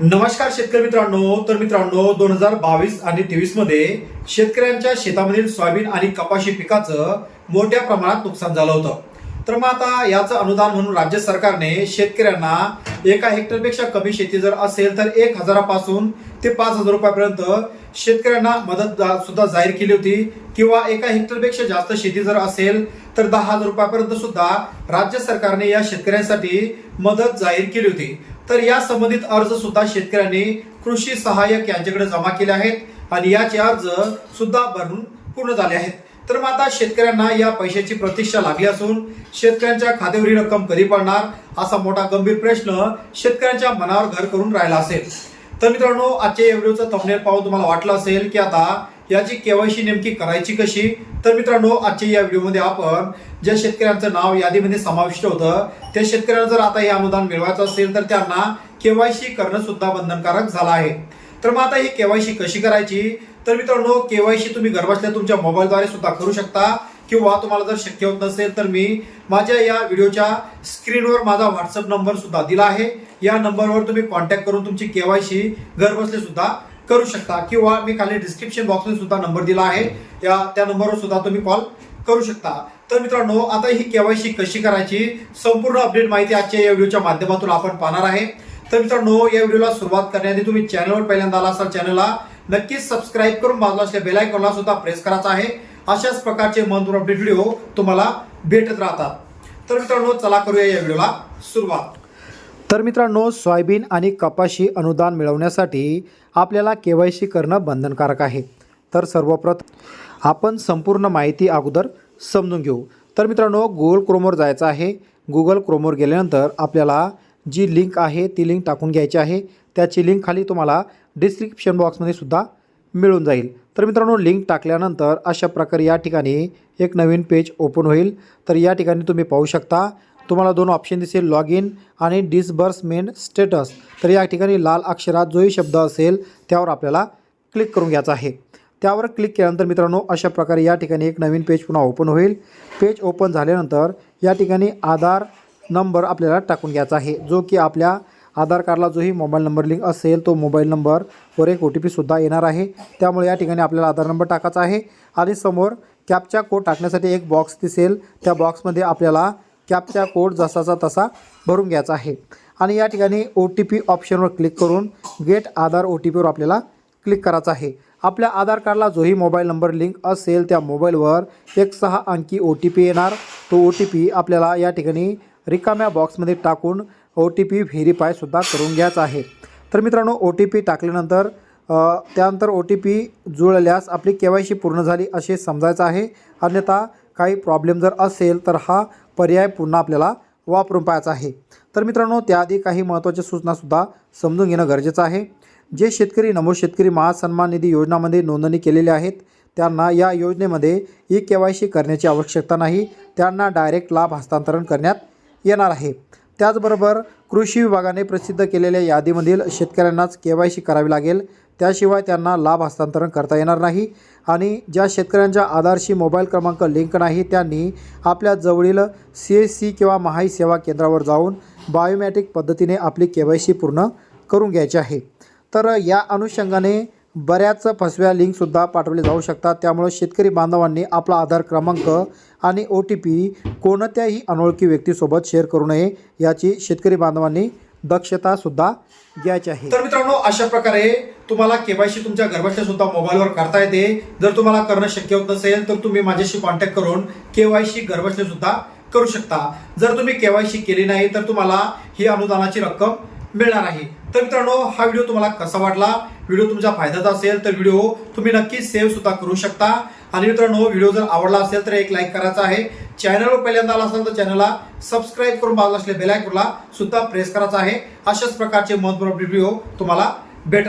नमस्कार शेतकरी मित्रांनो. तर मित्रांनो दोन हजार बावीस आणि तेवीसमध्ये शेतकऱ्यांच्या शेतामधील सोयाबीन आणि कपाशी पिकाचं मोठ्या प्रमाणात नुकसान झालं होतं. तर मग आता याचं अनुदान म्हणून राज्य सरकारने शेतकऱ्यांना एका हेक्टरपेक्षा कमी शेती जर असेल तर एक हजारापासून ते पाच हजार रुपयापर्यंत शेतकऱ्यांना मदत जा- सुद्धा जाहीर केली होती. किंवा एका हेक्टरपेक्षा जास्त शेती जर असेल तर दहा हजार रुपयापर्यंत सुद्धा राज्य सरकारने या शेतकऱ्यांसाठी मदत जाहीर केली होती. तर या संबंधित अर्ज सुद्धा शेतकऱ्यांनी कृषी सहाय्यक यांच्याकडे जमा केले आहेत आणि याचे अर्ज सुद्धा भरून पूर्ण झाले आहेत. तर मग आता शेतकऱ्यांना या पैशाची प्रतीक्षा लागली असून शेतकऱ्यांच्या खात्यावरील रक्कम कधी पडणार असा मोठा गंभीर प्रश्न शेतकऱ्यांच्या मनावर घर करून राहिला असेल. तर मित्रांनो आजच्या या व्हिडिओचा थंबनेल पाहून तुम्हाला वाटलं असेल की आता याची केवायसी नेमकी करायची कशी? तर मित्रांनो आजच्या या व्हिडिओमध्ये आपण ज्या शेतकऱ्यांचं नाव यादीमध्ये समाविष्ट होतं त्या शेतकऱ्यांना जर आता हे अनुदान मिळवायचं असेल तर त्यांना केवायसी करणं सुद्धा बंधनकारक झालं आहे. तर मग आता ही केवायसी कशी करायची? तर मित्रांनो केवायसी तुम्ही घरबसल्या तुमच्या मोबाईलद्वारे सुद्धा करू शकता. किंवा तुम्हाला जर शक्य होत नसेल तर मी माझ्या या व्हिडिओच्या स्क्रीनवर माझा व्हॉट्सअप नंबर सुद्धा दिला आहे. या नंबरवर तुम्ही कॉन्टॅक्ट करून तुमची केवायसी घरबसले सुद्धा करू शकता किंवा मी खाली डिस्क्रिप्शन बॉक्समध्ये सुद्धा नंबर दिला आहे. या त्या नंबरवर सुद्धा तुम्ही कॉल करू शकता. तर मित्रांनो आता ही केवायसी कशी करायची संपूर्ण अपडेट माहिती आजच्या या व्हिडिओच्या माध्यमातून आपण पाहणार आहे. तर मित्रांनो या व्हिडिओला सुरुवात करण्याआधी तुम्ही चॅनलवर पहिल्यांदा आला असाल चॅनलला नक्कीच सबस्क्राईब करून बाजूला असल्या बेलायकॉनला सुद्धा प्रेस करायचा आहे. अशाच प्रकारचे महत्त्वपूर्ण अपडेट व्हिडिओ तुम्हाला भेटत राहतात. तर मित्रांनो चला करूया या व्हिडिओला सुरुवात. तर मित्रांनो सोयाबीन आणि कपाशी अनुदान मिळवण्यासाठी आपल्याला के वाय सी करणं बंधनकारक आहे. तर सर्वप्रथम आपण संपूर्ण माहिती अगोदर समजून घेऊ. तर मित्रांनो गुगल क्रोमवर जायचं आहे. गुगल क्रोमवर गेल्यानंतर आपल्याला जी लिंक आहे ती लिंक टाकून घ्यायची आहे. त्याची लिंक खाली तुम्हाला डिस्क्रिप्शन बॉक्समध्ये सुद्धा मिळून जाईल. तर मित्रांनो लिंक टाकल्यानंतर अशा प्रकारे या ठिकाणी एक नवीन पेज ओपन होईल. तर या ठिकाणी तुम्ही पाहू शकता तुम्हाला दोन ऑप्शन दिसेल लॉग इन आणि डिसबर्समेंट स्टेटस तर या ठिकाणी लाल अक्षरात जोही शब्द असेल त्यावर आपल्याला क्लिक करून घ्यायचा आहे. त्यावर क्लिक केल्यानंतर मित्रांनो अशा प्रकारे या ठिकाणी एक नवीन पेज पुन्हा ओपन होईल. पेज ओपन झाल्यानंतर या ठिकाणी आधार नंबर आपल्याला टाकून घ्यायचा आहे जो की आपल्या आधार कार्डला जोही मोबाईल नंबर लिंक असेल तो मोबाईल नंबरवर एक ओ टी पीसुद्धा येणार आहे. त्यामुळे या ठिकाणी आपल्याला आधार नंबर टाकायचा आहे. आणि समोर कॅपचा कोड टाकण्यासाठी एक बॉक्स दिसेल. त्या बॉक्समध्ये आपल्याला कॅपचा कोड जसाचा तसा भरून घ्यायचा आहे. आणि या ठिकाणी ओ टी पी ऑप्शनवर क्लिक करून गेट आधार ओ टी पीवर आपल्याला क्लिक करायचं आहे. आपल्या आधार कार्डला जोही मोबाईल नंबर लिंक असेल त्या मोबाईलवर एक सहा अंकी ओ टी पी येणार. तो ओ टी पी आपल्याला या ठिकाणी रिकाम्या बॉक्समध्ये टाकून ओ टी पी व्हेरीफायसुद्धा करून घ्यायचा आहे. तर मित्रांनो ओ टी पी टाकल्यानंतर त्यानंतर ओ टी पी जुळल्यास आपली के वाय सी पूर्ण झाली असे समजायचं आहे. अन्यथा काही प्रॉब्लेम जर असेल तर हा पर्याय पुन्हा आपल्याला वापरून पाहायचा आहे. तर मित्रांनो त्याआधी काही महत्त्वाच्या सूचनासुद्धा समजून घेणं गरजेचं आहे. जे शेतकरी नमो शेतकरी महासन्मान निधी योजनामध्ये नोंदणी केलेली आहेत त्यांना या योजनेमध्ये ई के वाय सी करण्याची आवश्यकता नाही. त्यांना डायरेक्ट लाभ हस्तांतरण करण्यात येणार आहे. त्याचबरोबर कृषी विभागाने प्रसिद्ध केलेल्या यादीमधील शेतकऱ्यांनाच के वाय सी करावी लागेल. त्याशिवाय त्यांना लाभ हस्तांतरण करता येणार नाही आणि ज्या शेतकऱ्यांच्या आधारशी मोबाईल क्रमांक लिंक नाही त्यांनी आपल्या जवळील सी एस सी किंवा महाई सेवा केंद्रावर जाऊन बायोमॅट्रिक पद्धतीने आपली के वाय सी पूर्ण करून घ्यायची आहे. तर या अनुषंगाने बऱ्याच फसव्या लिंकसुद्धा पाठवले जाऊ शकतात. त्यामुळे शेतकरी बांधवांनी आपला आधार क्रमांक आणि ओ टी पी कोणत्याही अनोळखी व्यक्तीसोबत शेअर करू नये याची शेतकरी बांधवांनी दक्षतासुद्धा घ्यायची आहे. तर मित्रांनो अशा प्रकारे तुम्हाला केवायसी तुमच्या घरबसल्या सुद्धा मोबाईलवर करता येते. जर तुम्हाला करणं शक्य होत नसेल तर तुम्ही माझ्याशी कॉन्टॅक्ट करून केवायसी घरबसल्या सुद्धा करू शकता. जर तुम्ही केवायसी केली नाही तर तुम्हाला ही अनुदानाची रक्कम मिळणार आहे. तर मित्रांनो हा व्हिडिओ तुम्हाला कसा वाटला? व्हिडिओ तुमच्या फायद्याचा असेल तर व्हिडिओ तुम्ही नक्कीच सेव्ह सुद्धा करू शकता. आणि मित्रांनो व्हिडिओ जर आवडला असेल तर एक लाईक करायचा आहे. चॅनलवर पहिल्यांदा आला असेल तर चॅनलला सबस्क्राईब करून बाजूला असलेल्या बेल सुद्धा प्रेस करायचा आहे. अशाच प्रकारचे महत्त्वपूर्ण व्हिडिओ तुम्हाला भेटत